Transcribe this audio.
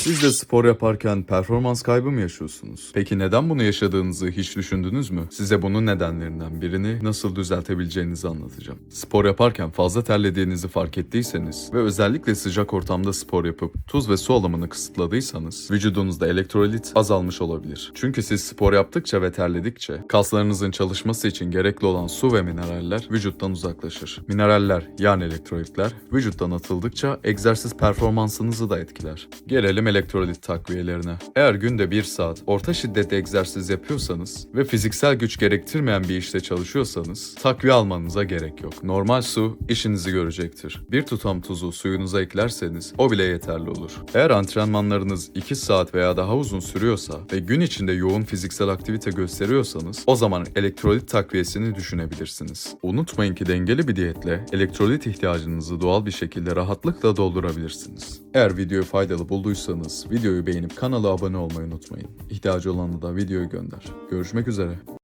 Siz de spor yaparken performans kaybı mı yaşıyorsunuz? Peki neden bunu yaşadığınızı hiç düşündünüz mü? Size bunun nedenlerinden birini nasıl düzeltebileceğinizi anlatacağım. Spor yaparken fazla terlediğinizi fark ettiyseniz ve özellikle sıcak ortamda spor yapıp tuz ve su alımını kısıtladıysanız vücudunuzda elektrolit azalmış olabilir. Çünkü siz spor yaptıkça ve terledikçe kaslarınızın çalışması için gerekli olan su ve mineraller vücuttan uzaklaşır. Mineraller yani elektrolitler vücuttan atıldıkça egzersiz performansınızı da etkiler. Gelelim elektrolit takviyelerine. Eğer günde 1 saat orta şiddetli egzersiz yapıyorsanız ve fiziksel güç gerektirmeyen bir işte çalışıyorsanız takviye almanıza gerek yok. Normal su işinizi görecektir. Bir tutam tuzu suyunuza eklerseniz o bile yeterli olur. Eğer antrenmanlarınız 2 saat veya daha uzun sürüyorsa ve gün içinde yoğun fiziksel aktivite gösteriyorsanız o zaman elektrolit takviyesini düşünebilirsiniz. Unutmayın ki dengeli bir diyetle elektrolit ihtiyacınızı doğal bir şekilde rahatlıkla doldurabilirsiniz. Eğer videoyu faydalı bulduysanız videoyu beğenip kanala abone olmayı unutmayın. İhtiyacı olanı da videoyu gönder. Görüşmek üzere.